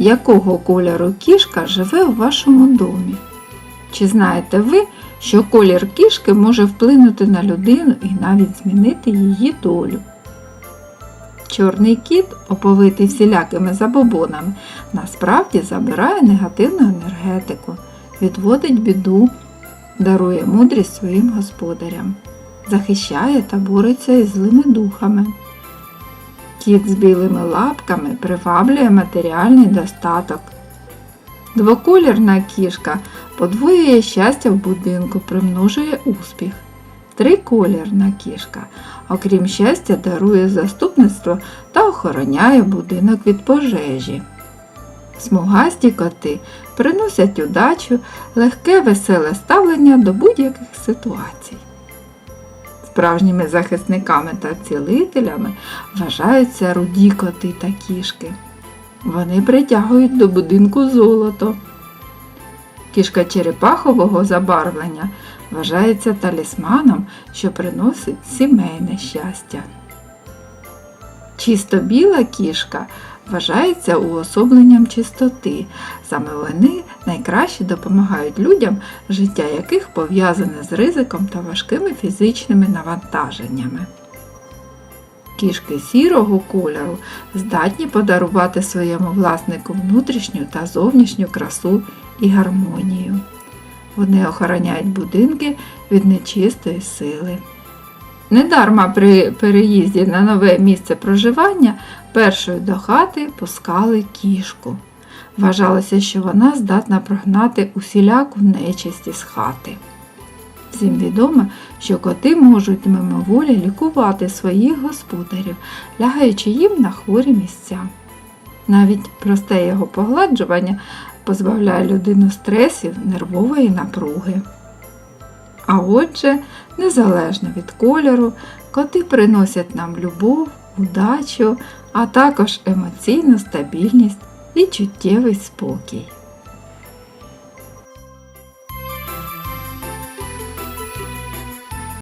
якого кольору кішка живе у вашому домі? Чи знаєте ви, що колір кішки може вплинути на людину і навіть змінити її долю? Чорний кіт, оповитий всілякими забобонами, насправді забирає негативну енергетику, відводить біду, дарує мудрість своїм господарям, захищає та бореться із злими духами. Кіт з білими лапками приваблює матеріальний достаток. Двоколірна кішка подвоює щастя в будинку, примножує успіх. Триколірна кішка, окрім щастя, дарує заступництво та охороняє будинок від пожежі. Смугасті коти приносять удачу, легке веселе ставлення до будь-яких ситуацій. Справжніми захисниками та цілителями вважаються руді коти та кішки. Вони притягують до будинку золото. Кішка черепахового забарвлення вважається талісманом, що приносить сімейне щастя. Чисто біла кішка вважається уособленням чистоти. Саме вони найкраще допомагають людям, життя яких пов'язане з ризиком та важкими фізичними навантаженнями. Кішки сірого кольору здатні подарувати своєму власнику внутрішню та зовнішню красу і гармонію. Вони охороняють будинки від нечистої сили. Недарма при переїзді на нове місце проживання першою до хати пускали кішку. Вважалося, що вона здатна прогнати усіляку нечисть із хати. Всім відомо, що коти можуть мимоволі лікувати своїх господарів, лягаючи їм на хворі місця. Навіть просте його погладжування позбавляє людину стресів, нервової напруги. А отже, незалежно від кольору, коти приносять нам любов, удачу, а також емоційну стабільність і чуттєвий спокій.